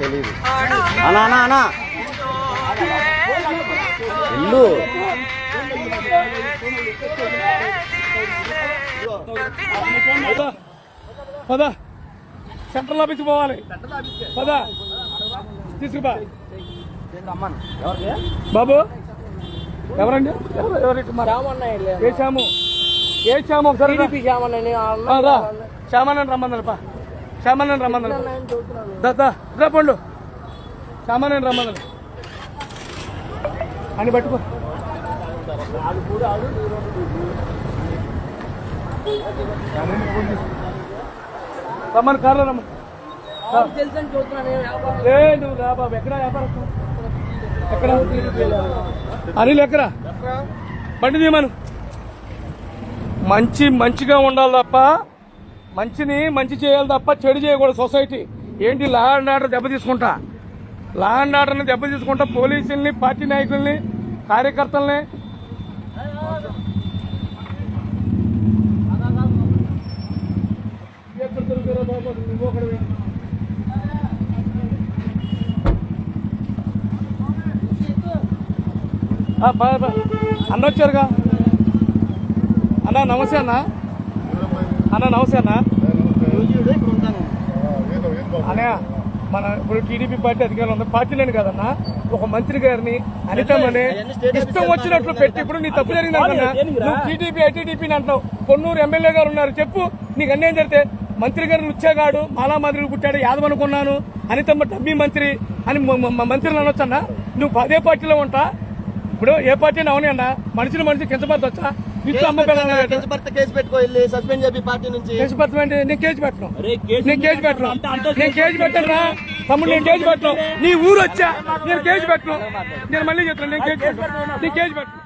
తెలియదు అనా అనా అనా ఇల్లు పద. సెంట్రల్ ఆఫీస్ పోవాలి. పద. తీసుకుపా బాబు. ఎవరండి? ఎవరు ఎవరు శ్యాము? ఏ శ్యాము ఒకసారి రా. ఆ, రా. శ్యామానని రమ్మన్నారు దా పండు. శ్యామానని రమ్మన్నారు అని పట్టుకో. రమ్మని కార్లో రమ్మని. రా. ఏ నువ్వు రా బాబు. ఎక్కడ వ్యాపారం? ఎక్కడ? అనిల్ ఎక్కడ? బండి తీయమను. మంచి మంచిగా ఉండాలి తప్ప మంచిని మంచి చేయాలి తప్ప చెడు చేయకూడదు సొసైటీ. ఏంటి లా అండ్ ఆర్డర్ దెబ్బ తీసుకుంటా? లా అండ్ ఆర్డర్ని దెబ్బ తీసుకుంటా పోలీసుల్ని పార్టీ నాయకుల్ని కార్యకర్తల్ని. ఎక్కడ అన్న వచ్చారుగా అన్న నమస్తే అన్న. అన్న నమస్తే అన్న. అన్నయ్య మన ఇప్పుడు టీడీపీ పార్టీ అధికారంలో ఉంది పార్టీలేని కదన్నా ఒక మంత్రి గారిని అనితమని ఇష్టం వచ్చినట్లు పెట్టి ఇప్పుడు నీ తప్పు జరిగింది నువ్వు టీడీపీ ఐటీడీపీ అంటావు కొన్నూరు ఎమ్మెల్యే గారు ఉన్నారు. చెప్పు నీకు అన్యాయం జరిగితే మంత్రి గారు లుచ్చాగాడు మాలా మంత్రులు పుట్టాడు యాదవ్ అనుకున్నాను. అనితమ్మ డబ్బీ మంత్రి అని మంత్రులు అనొచ్చన్నా. నువ్వు అదే పార్టీలో ఉంటా ఇప్పుడు ఏ పార్టీ అవునే అన్న మనిషిని మనిషి కించపరచొచ్చా ఇట్లా అమ్మ పిల్లలు భర్త కేసు పెట్టుకో వెళ్ళి సస్పెండ్ చెప్పి పార్టీ నుంచి. కేసు నేను కేసు పెట్టను. నేను కేసు పెట్టను. నేను కేసు పెట్టను రా. తమ్ముడు నేను కేసు పెట్టను. నీ ఊరు వచ్చా? నేను కేసు పెట్టను. నేను మళ్ళీ చెప్తాను నేను కేసు పెట్టను. నేను కేసు పెట్టను.